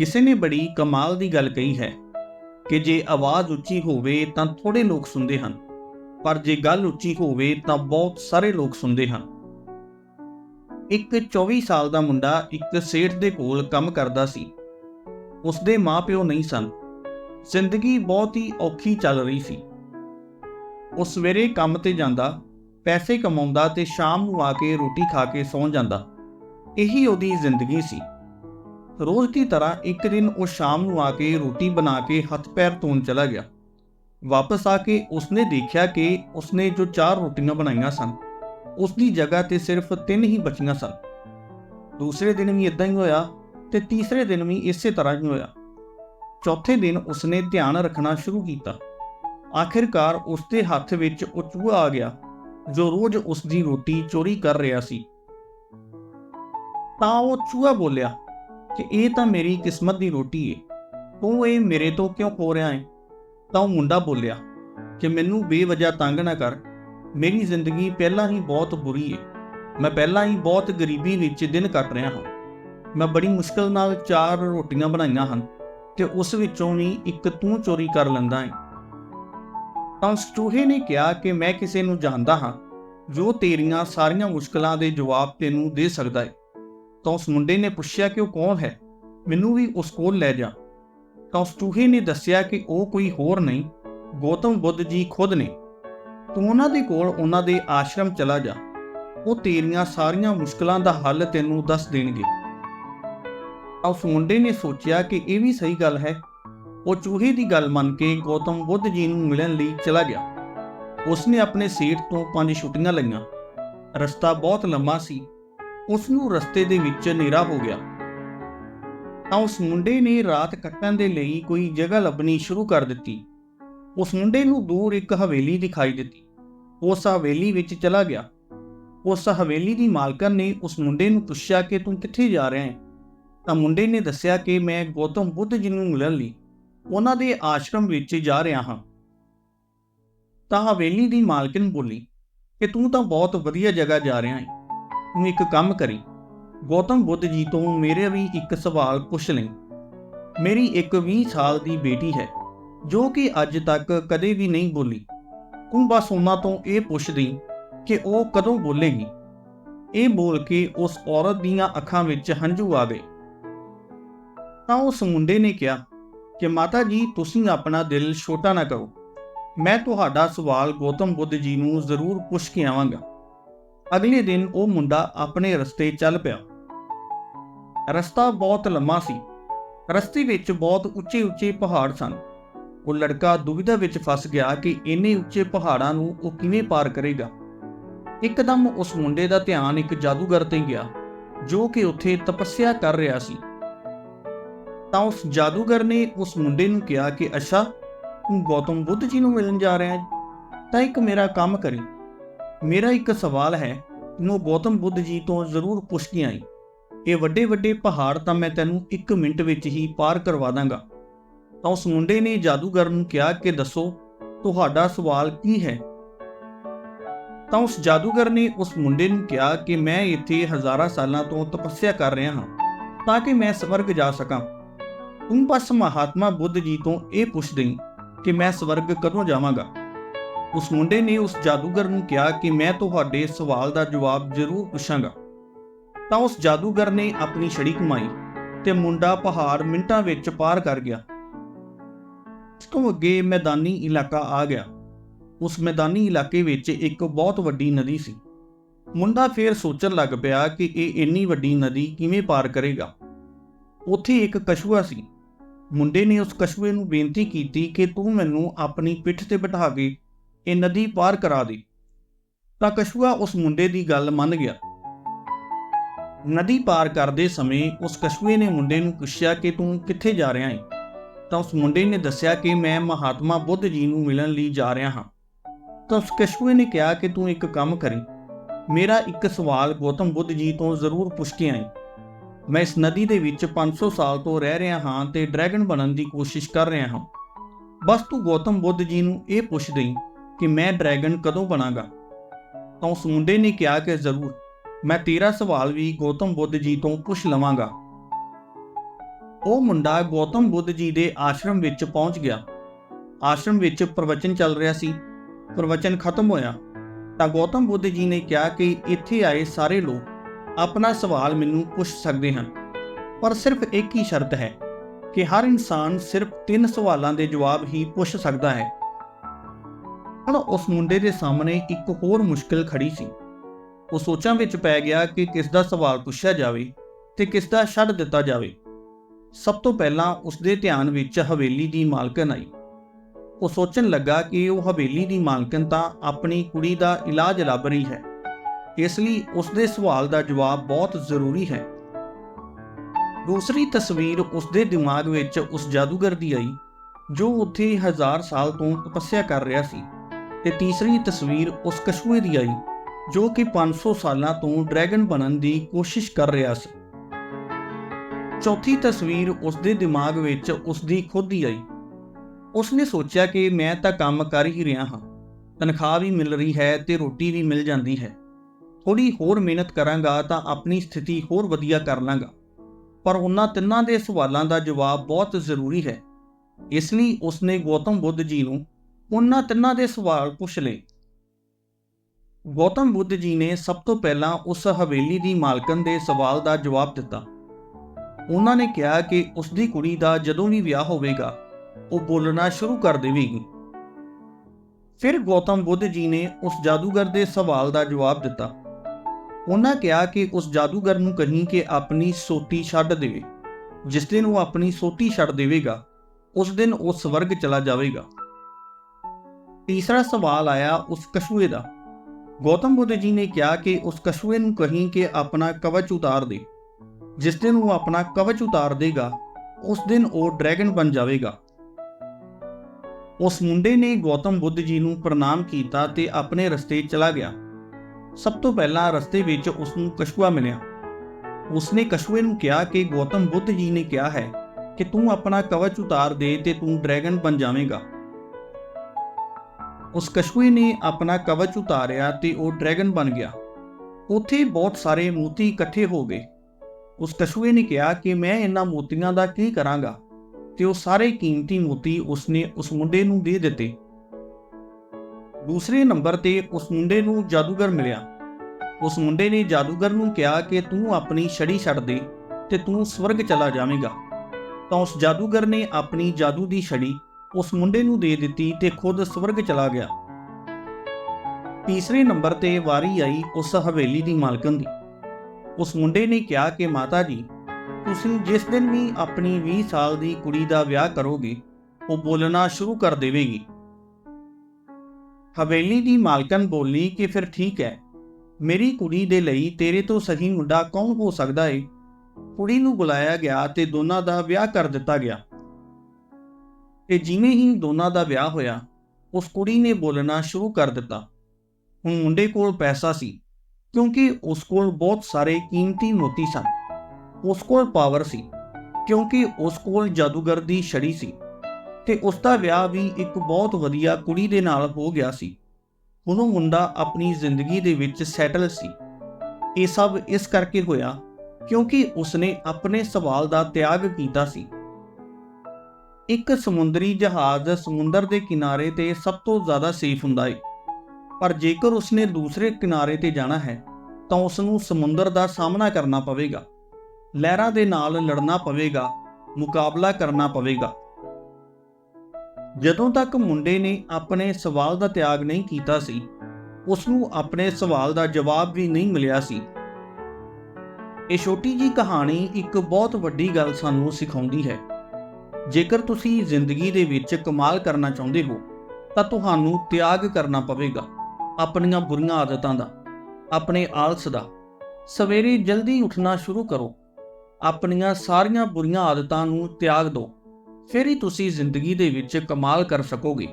ਕਿਸੇ ਨੇ ਬੜੀ ਕਮਾਲ ਦੀ ਗੱਲ ਕਹੀ ਹੈ ਕਿ ਜੇ ਆਵਾਜ਼ ਉੱਚੀ ਹੋਵੇ ਤਾਂ ਥੋੜੇ ਲੋਕ ਸੁਣਦੇ ਹਨ, ਪਰ ਜੇ ਗੱਲ ਉੱਚੀ ਹੋਵੇ ਤਾਂ ਬਹੁਤ ਸਾਰੇ ਲੋਕ ਸੁਣਦੇ ਹਨ। ਇੱਕ 24 ਸਾਲ ਦਾ ਮੁੰਡਾ ਇੱਕ ਸੇਠ ਦੇ ਕੋਲ ਕੰਮ ਕਰਦਾ ਸੀ। ਉਸਦੇ ਮਾਪਿਓ ਨਹੀਂ ਸਨ। ਜ਼ਿੰਦਗੀ ਬਹੁਤ ਹੀ ਔਖੀ ਚੱਲ ਰਹੀ ਸੀ। ਉਹ ਸਵੇਰੇ ਕੰਮ ਤੇ ਜਾਂਦਾ, ਪੈਸੇ ਕਮਾਉਂਦਾ ਤੇ ਸ਼ਾਮ ਨੂੰ ਆ ਕੇ ਰੋਟੀ ਖਾ ਕੇ ਸੌਂ ਜਾਂਦਾ। ਇਹੀ ਉਹਦੀ ਜ਼ਿੰਦਗੀ ਸੀ। ਰੋਜ਼ ਦੀ ਤਰ੍ਹਾਂ ਇੱਕ ਦਿਨ ਉਹ ਸ਼ਾਮ ਨੂੰ ਆ ਕੇ ਰੋਟੀ ਬਣਾ ਕੇ ਹੱਥ ਪੈਰ ਧੋਣ ਚਲਾ ਗਿਆ। ਵਾਪਸ ਆ ਕੇ ਉਸਨੇ ਦੇਖਿਆ ਕਿ ਉਸਨੇ ਜੋ ਚਾਰ ਰੋਟੀਆਂ ਬਣਾਈਆਂ ਸਨ ਉਸ ਦੀ ਜਗ੍ਹਾ ਤੇ ਸਿਰਫ ਤਿੰਨ ਹੀ ਬਚੀਆਂ ਸਨ। ਦੂਸਰੇ ਦਿਨ ਵੀ ਇਦਾਂ ਹੀ ਹੋਇਆ ਤੇ ਤੀਸਰੇ ਦਿਨ ਵੀ ਇਸੇ ਤਰ੍ਹਾਂ ਹੀ ਹੋਇਆ। ਚੌਥੇ ਦਿਨ ਉਸਨੇ ਧਿਆਨ ਰੱਖਣਾ ਸ਼ੁਰੂ ਕੀਤਾ। ਆਖਿਰਕਾਰ ਉਸਦੇ ਹੱਥ ਵਿੱਚ ਉਹ ਚੂਹਾ ਆ ਗਿਆ, ਜੋ ਰੋਜ਼ ਉਸ ਦੀ ਰੋਟੀ ਚੋਰੀ ਕਰ ਰਿਹਾ ਸੀ। ਤਾਂ ਉਹ ਚੂਹਾ ਬੋਲਿਆ ਕਿ ਇਹ ਤਾਂ ਮੇਰੀ ਕਿਸਮਤ ਦੀ ਰੋਟੀ ਏ। ਤੂੰ ਇਹ ਮੇਰੇ ਤੋਂ ਕਿਉਂ ਖੋ ਰਿਹਾ ਏ? ਤਾਂ ਉਹ ਮੁੰਡਾ ਬੋਲਿਆ ਕਿ ਮੈਨੂੰ ਬੇਵਜ੍ਹਾ ਤੰਗ ਨਾ ਕਰ। ਮੇਰੀ ਜ਼ਿੰਦਗੀ ਪਹਿਲਾਂ ਹੀ ਬਹੁਤ ਬੁਰੀ ਏ। ਮੈਂ ਪਹਿਲਾਂ ਹੀ ਬਹੁਤ ਗਰੀਬੀ ਵਿੱਚ ਦਿਨ ਕੱਟ ਰਿਹਾ ਹਾਂ। ਮੈਂ ਬੜੀ ਮੁਸ਼ਕਲ ਨਾਲ ਚਾਰ ਰੋਟੀਆਂ ਬਣਾਈਆਂ ਹਨ ਤੇ ਉਸ ਵਿੱਚੋਂ ਵੀ ਇੱਕ ਤੂੰ ਚੋਰੀ ਕਰ ਲੈਂਦਾ ਏ। ਤਾਂ ਸਟੂਹੇ ਨੇ ਕਿਹਾ ਕਿ ਮੈਂ ਕਿਸੇ ਨੂੰ ਜਾਣਦਾ ਹਾਂ ਜੋ ਤੇਰੀਆਂ ਸਾਰੀਆਂ ਮੁਸ਼ਕਲਾਂ ਦੇ ਜਵਾਬ ਤੈਨੂੰ ਦੇ ਸਕਦਾ ਹੈ ਤਾਂ ਉਸ ਮੁੰਡੇ ਨੇ ਪੁੱਛਿਆ ਕਿ ਉਹ ਕੌਣ ਹੈ? ਮੈਨੂੰ ਵੀ ਉਸ ਕੋਲ ਲੈ ਜਾ। ਤਾਂ ਉਸ ਚੂਹੇ ਨੇ ਦੱਸਿਆ ਕਿ ਉਹ ਕੋਈ ਹੋਰ ਨਹੀਂ, ਗੌਤਮ ਬੁੱਧ ਜੀ ਖੁਦ ਨੇ। ਤੂੰ ਉਹਨਾਂ ਦੇ ਕੋਲ ਉਹਨਾਂ ਦੇ ਆਸ਼ਰਮ ਚਲਾ ਜਾ। ਉਹ ਤੇਰੀਆਂ ਸਾਰੀਆਂ ਮੁਸ਼ਕਲਾਂ ਦਾ ਹੱਲ ਤੈਨੂੰ ਦੱਸ ਦੇਣਗੇ। ਉਸ ਮੁੰਡੇ ਨੇ ਸੋਚਿਆ ਕਿ ਇਹ ਵੀ ਸਹੀ ਗੱਲ ਹੈ। ਉਹ ਚੂਹੇ ਦੀ ਗੱਲ ਮੰਨ ਕੇ ਗੌਤਮ ਬੁੱਧ ਜੀ ਨੂੰ ਮਿਲਣ ਲਈ ਚਲਾ ਗਿਆ। ਉਸਨੇ ਆਪਣੇ ਸੀਟ ਤੋਂ ਪੰਜ ਛੁੱਟੀਆਂ ਲਈਆਂ। ਰਸਤਾ ਬਹੁਤ ਲੰਮਾ ਸੀ। ਉਸ ਨੂੰ ਰਸਤੇ ਦੇ ਵਿੱਚ ਹਨੇਰਾ ਹੋ ਗਿਆ। ਤਾਂ ਉਸ ਮੁੰਡੇ ਨੇ ਰਾਤ ਕੱਟਣ ਦੇ ਲਈ ਕੋਈ ਜਗ੍ਹਾ ਲੱਭਣੀ ਸ਼ੁਰੂ ਕਰ ਦਿੱਤੀ। ਉਸ ਮੁੰਡੇ ਨੂੰ ਦੂਰ ਇੱਕ ਹਵੇਲੀ ਦਿਖਾਈ ਦਿੱਤੀ। ਉਸ ਹਵੇਲੀ ਵਿੱਚ ਚਲਾ ਗਿਆ। ਉਸ ਹਵੇਲੀ ਦੀ ਮਾਲਕਨ ਨੇ ਉਸ ਮੁੰਡੇ ਨੂੰ ਪੁੱਛਿਆ ਕਿ ਤੂੰ ਕਿੱਥੇ ਜਾ ਰਿਹਾ ਹੈ? ਤਾਂ ਮੁੰਡੇ ਨੇ ਦੱਸਿਆ ਕਿ ਮੈਂ ਗੌਤਮ ਬੁੱਧ ਜੀ ਨੂੰ ਮਿਲਣ ਲਈ ਉਹਨਾਂ ਦੇ ਆਸ਼ਰਮ ਵਿੱਚ ਜਾ ਰਿਹਾ ਹਾਂ। ਤਾਂ ਹਵੇਲੀ ਦੀ ਮਾਲਕਨ ਬੋਲੀ ਕਿ ਤੂੰ ਤਾਂ ਬਹੁਤ ਵਧੀਆ ਜਗ੍ਹਾ ਜਾ ਰਿਹਾ ਹੈ। ਤੂੰ ਇੱਕ ਕੰਮ ਕਰੀ। ਗੌਤਮ ਬੁੱਧ ਜੀ ਤੋਂ ਮੇਰੇ ਵੀ ਇੱਕ ਸਵਾਲ ਪੁੱਛ ਲਈ। ਮੇਰੀ ਇੱਕ 20 ਸਾਲ ਦੀ ਬੇਟੀ ਹੈ, ਜੋ ਕਿ ਅੱਜ ਤੱਕ ਕਦੇ ਵੀ ਨਹੀਂ ਬੋਲੀ। ਤੂੰ ਬਸ ਉਹਨਾਂ ਤੋਂ ਇਹ ਪੁੱਛਦੀ ਕਿ ਉਹ ਕਦੋਂ ਬੋਲੇਗੀ। ਇਹ ਬੋਲ ਕੇ ਉਸ ਔਰਤ ਦੀਆਂ ਅੱਖਾਂ ਵਿੱਚ ਹੰਝੂ ਆ ਗਏ। ਤਾਂ ਉਸ ਮੁੰਡੇ ਨੇ ਕਿਹਾ ਕਿ, ਮਾਤਾ ਜੀ, ਤੁਸੀਂ ਆਪਣਾ ਦਿਲ ਛੋਟਾ ਨਾ ਕਰੋ। ਮੈਂ ਤੁਹਾਡਾ ਸਵਾਲ ਗੌਤਮ ਬੁੱਧ ਜੀ ਨੂੰ ਜ਼ਰੂਰ ਪੁੱਛ ਕੇ ਆਵਾਂਗਾ। ਅਗਲੇ ਦਿਨ ਉਹ ਮੁੰਡਾ ਆਪਣੇ ਰਸਤੇ ਚੱਲ ਪਿਆ। ਰਸਤਾ ਬਹੁਤ ਲੰਮਾ ਸੀ। ਰਸਤੇ ਵਿੱਚ ਬਹੁਤ ਉੱਚੇ ਉੱਚੇ ਪਹਾੜ ਸਨ। ਉਹ ਲੜਕਾ ਦੁਵਿਧਾ ਵਿੱਚ ਫਸ ਗਿਆ ਕਿ ਇੰਨੇ ਉੱਚੇ ਪਹਾੜਾਂ ਨੂੰ ਉਹ ਕਿਵੇਂ ਪਾਰ ਕਰੇਗਾ। ਇੱਕਦਮ ਉਸ ਮੁੰਡੇ ਦਾ ਧਿਆਨ ਇੱਕ ਜਾਦੂਗਰ ਤੇ ਗਿਆ, ਜੋ ਕਿ ਉੱਥੇ ਤਪੱਸਿਆ ਕਰ ਰਿਹਾ ਸੀ। ਤਾਂ ਉਸ ਜਾਦੂਗਰ ਨੇ ਉਸ ਮੁੰਡੇ ਨੂੰ ਕਿਹਾ ਕਿ, ਅੱਛਾ, ਤੂੰ ਗੌਤਮ ਬੁੱਧ ਜੀ ਨੂੰ ਮਿਲਣ ਜਾ ਰਿਹਾ ਹੈ। ਤਾਂ ਇੱਕ ਮੇਰਾ ਕੰਮ ਕਰੀ। ਮੇਰਾ ਇੱਕ ਸਵਾਲ ਹੈ ਤੂੰ ਗੌਤਮ ਬੁੱਧ ਜੀ ਤੋਂ ਜ਼ਰੂਰ ਪੁੱਛ ਕੇ ਆਈ। ਇਹ ਵੱਡੇ ਵੱਡੇ ਪਹਾੜ ਤਾਂ ਮੈਂ ਤੈਨੂੰ 1 ਮਿੰਟ ਵਿੱਚ ਹੀ ਪਾਰ ਕਰਵਾ ਦਾਂਗਾ। ਤਾਂ ਉਸ ਮੁੰਡੇ ਨੇ ਜਾਦੂਗਰ ਨੂੰ ਕਿਹਾ ਕਿ ਦੱਸੋ, ਤੁਹਾਡਾ ਸਵਾਲ ਕੀ ਹੈ? ਤਾਂ ਉਸ ਜਾਦੂਗਰ ਨੇ ਉਸ ਮੁੰਡੇ ਨੂੰ ਕਿਹਾ ਕਿ ਮੈਂ ਇੱਥੇ ਹਜ਼ਾਰਾਂ ਸਾਲਾਂ ਤੋਂ ਤਪੱਸਿਆ ਕਰ ਰਿਹਾ ਹਾਂ, ਤਾਂ ਕਿ ਮੈਂ ਸਵਰਗ ਜਾ ਸਕਾਂ। ਤੂੰ ਬਸ ਮਹਾਤਮਾ ਬੁੱਧ ਜੀ ਤੋਂ ਇਹ ਪੁੱਛ ਦੇਈਂ ਕਿ ਮੈਂ ਸਵਰਗ ਕਦੋਂ ਜਾਵਾਂਗਾ? ਉਸ ਮੁੰਡੇ ਨੇ ਉਸ ਜਾਦੂਗਰ ਨੂੰ ਕਿਹਾ ਕਿ ਮੈਂ ਤੁਹਾਡੇ ਸਵਾਲ ਦਾ ਜਵਾਬ ਜ਼ਰੂਰ ਪੁੱਛਾਂਗਾ। ਤਾਂ ਉਸ ਜਾਦੂਗਰ ਨੇ ਆਪਣੀ ਛੜੀ ਘੁਮਾਈ ਤੇ ਮੁੰਡਾ ਪਹਾੜ ਮਿੰਟਾਂ ਵਿੱਚ ਪਾਰ ਕਰ ਗਿਆ। ਇਸ ਤੋਂ ਅੱਗੇ ਮੈਦਾਨੀ ਇਲਾਕਾ ਆ ਗਿਆ। ਉਸ ਮੈਦਾਨੀ ਇਲਾਕੇ ਵਿੱਚ ਇੱਕ ਬਹੁਤ ਵੱਡੀ ਨਦੀ ਸੀ। ਮੁੰਡਾ ਫੇਰ ਸੋਚਣ ਲੱਗ ਪਿਆ ਕਿ ਇਹ ਇੰਨੀ ਵੱਡੀ ਨਦੀ ਕਿਵੇਂ ਪਾਰ ਕਰੇਗਾ। ਉੱਥੇ ਇੱਕ ਕਛੂਆ ਸੀ। ਮੁੰਡੇ ਨੇ ਉਸ ਕਛੂਏ ਨੂੰ ਬੇਨਤੀ ਕੀਤੀ ਕਿ ਤੂੰ ਮੈਨੂੰ ਆਪਣੀ ਪਿੱਠ ਤੇ ਬਿਠਾ ਕੇ ਇਹ ਨਦੀ ਪਾਰ ਕਰਾ ਦੇ। ਤਾਂ ਕਛੂਆ ਉਸ ਮੁੰਡੇ ਦੀ ਗੱਲ ਮੰਨ ਗਿਆ। ਨਦੀ ਪਾਰ ਕਰਦੇ ਸਮੇਂ ਉਸ ਕਛੂਏ ਨੇ ਮੁੰਡੇ ਨੂੰ ਪੁੱਛਿਆ ਕਿ ਤੂੰ ਕਿੱਥੇ ਜਾ ਰਿਹਾ ਹੈ ਤਾਂ ਉਸ ਮੁੰਡੇ ਨੇ ਦੱਸਿਆ ਕਿ ਮੈਂ ਮਹਾਤਮਾ ਬੁੱਧ ਜੀ ਨੂੰ ਮਿਲਣ ਲਈ ਜਾ ਰਿਹਾ ਹਾਂ। ਤਾਂ ਉਸ ਕਛੂਏ ਨੇ ਕਿਹਾ ਕਿ ਤੂੰ ਇੱਕ ਕੰਮ ਕਰੀ। ਮੇਰਾ ਇੱਕ ਸਵਾਲ ਗੌਤਮ ਬੁੱਧ ਜੀ ਤੋਂ ਜ਼ਰੂਰ ਪੁੱਛ ਕੇ ਆਈ। ਮੈਂ ਇਸ ਨਦੀ ਦੇ ਵਿੱਚ 500 ਸਾਲ ਤੋਂ ਰਹਿ ਰਿਹਾ ਹਾਂ ਤੇ ਡਰੈਗਨ ਬਣਨ ਦੀ ਕੋਸ਼ਿਸ਼ ਕਰ ਰਿਹਾ ਹਾਂ। ਬਸ ਤੂੰ ਗੌਤਮ ਬੁੱਧ ਜੀ ਨੂੰ ਇਹ ਪੁੱਛ ਦੇਈਂ ਕਿ ਮੈਂ ਡਰੈਗਨ ਕਦੋਂ ਬਣਾਂਗਾ? ਤਾਂ ਉਸ ਮੁੰਡੇ ਨੇ ਕਿਹਾ ਕਿ ਜ਼ਰੂਰ, ਮੈਂ ਤੇਰਾ ਸਵਾਲ ਵੀ ਗੌਤਮ ਬੁੱਧ ਜੀ ਤੋਂ ਪੁੱਛ ਲਵਾਂਗਾ। ਉਹ ਮੁੰਡਾ ਗੌਤਮ ਬੁੱਧ ਜੀ ਦੇ ਆਸ਼ਰਮ ਵਿੱਚ ਪਹੁੰਚ ਗਿਆ। ਆਸ਼ਰਮ ਵਿੱਚ ਪ੍ਰਵਚਨ ਚੱਲ ਰਿਹਾ ਸੀ। ਪ੍ਰਵਚਨ ਖਤਮ ਹੋਇਆ। ਤਾਂ ਗੌਤਮ ਬੁੱਧ ਜੀ ਨੇ ਕਿਹਾ ਕਿ ਇੱਥੇ ਆਏ ਸਾਰੇ ਲੋਕ ਆਪਣਾ ਸਵਾਲ ਮੈਨੂੰ ਪੁੱਛ ਸਕਦੇ ਹਨ। ਪਰ ਸਿਰਫ ਇੱਕ ਹੀ ਸ਼ਰਤ ਹੈ ਕਿ ਹਰ ਇਨਸਾਨ ਸਿਰਫ ਤਿੰਨ ਸਵਾਲਾਂ ਦੇ ਜਵਾਬ ਹੀ ਪੁੱਛ ਸਕਦਾ ਹੈ। ਹੁਣ ਉਸ ਮੁੰਡੇ ਦੇ ਸਾਹਮਣੇ ਇੱਕ ਹੋਰ ਮੁਸ਼ਕਲ ਖੜੀ ਸੀ। ਉਹ ਸੋਚਾਂ ਵਿੱਚ ਪੈ ਗਿਆ ਕਿ ਕਿਸ ਦਾ ਸਵਾਲ ਪੁੱਛਿਆ ਜਾਵੇ ਤੇ ਕਿਸ ਦਾ ਛੱਡ ਦਿੱਤਾ ਜਾਵੇ। ਸਭ ਤੋਂ ਪਹਿਲਾਂ ਉਸ ਦੇ ਧਿਆਨ ਵਿੱਚ ਹਵੇਲੀ ਦੀ ਮਾਲਕਨ ਆਈ। ਉਹ ਸੋਚਣ ਲੱਗਾ ਕਿ ਉਹ ਹਵੇਲੀ ਦੀ ਮਾਲਕਨ ਤਾਂ ਆਪਣੀ ਕੁੜੀ ਦਾ ਇਲਾਜ ਲੱਭ ਰਹੀ ਹੈ। ਇਸ ਲਈ ਉਸ ਦੇ ਸਵਾਲ ਦਾ ਜਵਾਬ ਬਹੁਤ ਜ਼ਰੂਰੀ ਹੈ। ਦੂਸਰੀ ਤਸਵੀਰ ਉਸ ਦੇ ਦਿਮਾਗ ਵਿੱਚ ਉਸ ਜਾਦੂਗਰ ਦੀ ਆਈ, ਜੋ ਉੱਥੇ ਹਜ਼ਾਰ ਸਾਲ ਤੋਂ ਤਪੱਸਿਆ ਕਰ ਰਿਹਾ ਸੀ। ਤੇ ਤੀਸਰੀ ਤਸਵੀਰ ਉਸ ਕਛੂਏ ਦੀ ਆਈ, ਜੋ ਕਿ 500 ਸਾਲਾਂ ਤੋਂ ਡਰੈਗਨ ਬਣਨ ਦੀ ਕੋਸ਼ਿਸ਼ ਕਰ ਰਿਹਾ ਸੀ। ਚੌਥੀ ਤਸਵੀਰ ਉਸ ਦੇ ਦਿਮਾਗ ਵਿੱਚ ਉਸ ਦੀ ਖੁਦ ਦੀ ਆਈ। ਉਸ ਨੇ ਸੋਚਿਆ ਕਿ ਮੈਂ ਤਾਂ ਕੰਮ ਕਰ ਹੀ ਰਿਹਾ ਹਾਂ, ਤਨਖਾਹ ਵੀ ਮਿਲ ਰਹੀ ਹੈ ਤੇ ਰੋਟੀ ਵੀ ਮਿਲ ਜਾਂਦੀ ਹੈ। ਥੋੜੀ ਹੋਰ ਮਿਹਨਤ ਕਰਾਂਗਾ ਤਾਂ ਆਪਣੀ ਸਥਿਤੀ ਹੋਰ ਵਧੀਆ ਕਰ ਲਾਂਗਾ। ਪਰ ਉਹਨਾਂ ਤਿੰਨਾਂ ਦੇ ਸਵਾਲਾਂ ਦਾ ਜਵਾਬ ਬਹੁਤ ਜ਼ਰੂਰੀ ਹੈ। ਇਸ ਲਈ ਉਸਨੇ ਗੌਤਮ ਬੁੱਧ ਜੀ ਨੂੰ ਉਹਨਾਂ ਤਿੰਨਾਂ ਦੇ ਸਵਾਲ ਪੁੱਛ ਲਏ। ਗੌਤਮ ਬੁੱਧ ਜੀ ਨੇ ਸਭ ਤੋਂ ਪਹਿਲਾਂ ਉਸ ਹਵੇਲੀ ਦੀ ਮਾਲਕਨ ਦੇ ਸਵਾਲ ਦਾ ਜਵਾਬ ਦਿੱਤਾ। ਉਹਨਾਂ ਨੇ ਕਿਹਾ ਕਿ ਉਸ ਦੀ ਕੁੜੀ ਦਾ ਜਦੋਂ ਵੀ ਵਿਆਹ ਹੋਵੇਗਾ, ਉਹ ਬੋਲਣਾ ਸ਼ੁਰੂ ਕਰ ਦੇਵੇਗੀ। ਫਿਰ ਗੌਤਮ ਬੁੱਧ ਜੀ ਨੇ ਉਸ ਜਾਦੂਗਰ ਦੇ ਸਵਾਲ ਦਾ ਜਵਾਬ ਦਿੱਤਾ। ਉਹਨਾਂ ਕਿਹਾ ਕਿ ਉਸ ਜਾਦੂਗਰ ਨੂੰ ਕਹੀਂ ਕਿ ਆਪਣੀ ਸੋਟੀ ਛੱਡ ਦੇਵੇ। ਜਿਸ ਦਿਨ ਉਹ ਆਪਣੀ ਸੋਟੀ ਛੱਡ ਦੇਵੇਗਾ, ਉਸ ਦਿਨ ਉਹ ਸਵਰਗ ਚਲਾ ਜਾਵੇਗਾ। ਤੀਸਰਾ ਸਵਾਲ ਆਇਆ ਉਸ ਕਛੂਏ ਦਾ। ਗੌਤਮ ਬੁੱਧ ਜੀ ਨੇ ਕਿਹਾ ਕਿ ਉਸ ਕਛੂਏ ਨੂੰ ਕਹੀਂ ਕਿ ਆਪਣਾ ਕਵਚ ਉਤਾਰ ਦੇ। ਜਿਸ ਦਿਨ ਉਹ ਆਪਣਾ ਕਵਚ ਉਤਾਰ ਦੇਗਾ, ਉਸ ਦਿਨ ਉਹ ਡਰੈਗਨ ਬਣ ਜਾਵੇਗਾ। ਉਸ ਮੁੰਡੇ ਨੇ ਗੌਤਮ ਬੁੱਧ ਜੀ ਨੂੰ ਪ੍ਰਣਾਮ ਕੀਤਾ ਤੇ ਆਪਣੇ ਰਸਤੇ ਚਲਾ ਗਿਆ। ਸਭ ਤੋਂ ਪਹਿਲਾਂ ਰਸਤੇ ਵਿੱਚ ਉਸ ਨੂੰ ਕਛੂਆ ਮਿਲਿਆ। ਉਸ ਨੇ ਕਛੂਏ ਨੂੰ ਕਿਹਾ ਕਿ ਗੌਤਮ ਬੁੱਧ ਜੀ ਨੇ ਕਿਹਾ ਹੈ ਕਿ ਤੂੰ ਆਪਣਾ ਕਵਚ ਉਤਾਰ ਦੇ ਤੇ ਤੂੰ ਡਰੈਗਨ ਬਣ ਜਾਵੇਂਗਾ। ਉਸ ਕਛੂਏ ਨੇ ਆਪਣਾ ਕਵਚ ਉਤਾਰਿਆ ਤੇ ਉਹ ਡਰੈਗਨ ਬਣ ਗਿਆ। ਉੱਥੇ ਬਹੁਤ ਸਾਰੇ ਮੋਤੀ ਇਕੱਠੇ ਹੋ ਗਏ। ਉਸ ਕਛੂਏ ਨੇ ਕਿਹਾ ਕਿ ਮੈਂ ਇਹਨਾਂ ਮੋਤੀਆਂ ਦਾ ਕੀ ਕਰਾਂਗਾ ਤੇ ਉਹ ਸਾਰੇ ਕੀਮਤੀ ਮੋਤੀ ਉਸਨੇ ਉਸ ਮੁੰਡੇ ਨੂੰ ਦੇ ਦਿੱਤੇ। ਦੂਸਰੇ ਨੰਬਰ ਤੇ ਉਸ ਮੁੰਡੇ ਨੂੰ ਜਾਦੂਗਰ ਮਿਲਿਆ। ਉਸ ਮੁੰਡੇ ਨੇ ਜਾਦੂਗਰ ਨੂੰ ਕਿਹਾ ਕਿ ਤੂੰ ਆਪਣੀ ਛੜੀ ਛੱਡ ਦੇ ਤੇ ਤੂੰ ਸਵਰਗ ਚਲਾ ਜਾਵੇਂਗਾ। ਤਾਂ ਉਸ ਜਾਦੂਗਰ ਨੇ ਆਪਣੀ ਜਾਦੂ ਦੀ ਛੜੀ ਉਸ ਮੁੰਡੇ ਨੂੰ ਦੇ ਦਿੱਤੀ ਤੇ ਖੁਦ ਸਵਰਗ ਚਲਾ ਗਿਆ। ਤੀਸਰੇ ਨੰਬਰ ਤੇ ਵਾਰੀ ਆਈ ਉਸ ਹਵੇਲੀ ਦੀ ਮਾਲਕਨ ਦੀ। ਉਸ ਮੁੰਡੇ ਨੇ ਕਿਹਾ ਕਿ, ਮਾਤਾ ਜੀ, ਤੁਸੀਂ ਜਿਸ ਦਿਨ ਵੀ ਆਪਣੀ 20 ਸਾਲ ਦੀ ਕੁੜੀ ਦਾ ਵਿਆਹ ਕਰੋਗੇ, ਉਹ ਬੋਲਣਾ ਸ਼ੁਰੂ ਕਰ ਦੇਵੇਗੀ। ਹਵੇਲੀ ਦੀ ਮਾਲਕਨ ਬੋਲੀ ਕਿ, ਫਿਰ ਠੀਕ ਹੈ, ਮੇਰੀ ਕੁੜੀ ਦੇ ਲਈ ਤੇਰੇ ਤੋਂ ਸਹੀ ਮੁੰਡਾ ਕੌਣ ਹੋ ਸਕਦਾ ਏ? ਕੁੜੀ ਨੂੰ ਬੁਲਾਇਆ ਗਿਆ ਤੇ ਦੋਨਾਂ ਦਾ ਵਿਆਹ ਕਰ ਦਿੱਤਾ ਗਿਆ। ਤੇ ਜਿਵੇਂ ਹੀ ਦੋਨਾਂ ਦਾ ਵਿਆਹ ਹੋਇਆ, ਉਸ ਕੁੜੀ ਨੇ ਬੋਲਣਾ ਸ਼ੁਰੂ ਕਰ ਦਿੱਤਾ। ਹੁਣ ਮੁੰਡੇ ਕੋਲ ਪੈਸਾ ਸੀ, ਕਿਉਂਕਿ ਉਸ ਕੋਲ ਬਹੁਤ ਸਾਰੇ ਕੀਮਤੀ ਮੋਤੀ ਸਨ। ਉਸ ਕੋਲ ਪਾਵਰ ਸੀ, ਕਿਉਂਕਿ ਉਸ ਕੋਲ ਜਾਦੂਗਰ ਦੀ ਛੜੀ ਸੀ ਤੇ ਉਸ ਦਾ ਵਿਆਹ ਵੀ ਇੱਕ ਬਹੁਤ ਵਧੀਆ ਕੁੜੀ ਦੇ ਨਾਲ ਹੋ ਗਿਆ ਸੀ। ਹੁਣ ਉਹ ਮੁੰਡਾ ਆਪਣੀ ਜ਼ਿੰਦਗੀ ਦੇ ਵਿੱਚ ਸੈਟਲ ਸੀ। ਇਹ ਸਭ ਇਸ ਕਰਕੇ ਹੋਇਆ ਕਿਉਂਕਿ ਉਸਨੇ ਆਪਣੇ ਸਵਾਲ ਦਾ ਤਿਆਗ ਕੀਤਾ ਸੀ। ਇੱਕ ਸਮੁੰਦਰੀ ਜਹਾਜ਼ ਸਮੁੰਦਰ ਦੇ ਕਿਨਾਰੇ ਤੇ ਸਭ ਤੋਂ ਜ਼ਿਆਦਾ ਸੇਫ ਹੁੰਦਾ ਹੈ ਪਰ ਜੇਕਰ ਉਸਨੇ ਦੂਸਰੇ ਕਿਨਾਰੇ ਤੇ ਜਾਣਾ ਹੈ, ਤਾਂ ਉਸ ਨੂੰ ਸਮੁੰਦਰ ਦਾ ਸਾਹਮਣਾ ਕਰਨਾ ਪਵੇਗਾ। ਲਹਿਰਾਂ ਦੇ ਨਾਲ ਲੜਨਾ ਪਵੇਗਾ, ਮੁਕਾਬਲਾ ਕਰਨਾ ਪਵੇਗਾ। ਜਦੋਂ ਤੱਕ ਮੁੰਡੇ ਨੇ ਆਪਣੇ ਸਵਾਲ ਦਾ ਤਿਆਗ ਨਹੀਂ ਕੀਤਾ ਸੀ ਉਸ ਨੂੰ ਆਪਣੇ ਸਵਾਲ ਦਾ ਜਵਾਬ ਵੀ ਨਹੀਂ ਮਿਲਿਆ ਸੀ। ਇਹ ਛੋਟੀ ਜੀ ਕਹਾਣੀ ਇੱਕ ਬਹੁਤ ਵੱਡੀ ਗੱਲ ਸਾਨੂੰ ਸਿਖਾਉਂਦੀ ਹੈ। ਜੇਕਰ ਤੁਸੀਂ ਜ਼ਿੰਦਗੀ ਦੇ ਵਿੱਚ ਕਮਾਲ ਕਰਨਾ ਚਾਹੁੰਦੇ ਹੋ, ਤਾਂ ਤੁਹਾਨੂੰ ਤਿਆਗ ਕਰਨਾ ਪਵੇਗਾ ਆਪਣੀਆਂ ਬੁਰੀਆਂ ਆਦਤਾਂ ਦਾ, ਆਪਣੇ ਆਲਸ ਦਾ। ਸਵੇਰੇ ਜਲਦੀ ਉੱਠਣਾ ਸ਼ੁਰੂ ਕਰੋ। ਆਪਣੀਆਂ ਸਾਰੀਆਂ ਬੁਰੀਆਂ ਆਦਤਾਂ ਨੂੰ ਤਿਆਗ ਦਿਓ। ਫਿਰ ਹੀ ਤੁਸੀਂ ਜ਼ਿੰਦਗੀ ਦੇ ਵਿੱਚ ਕਮਾਲ ਕਰ ਸਕੋਗੇ।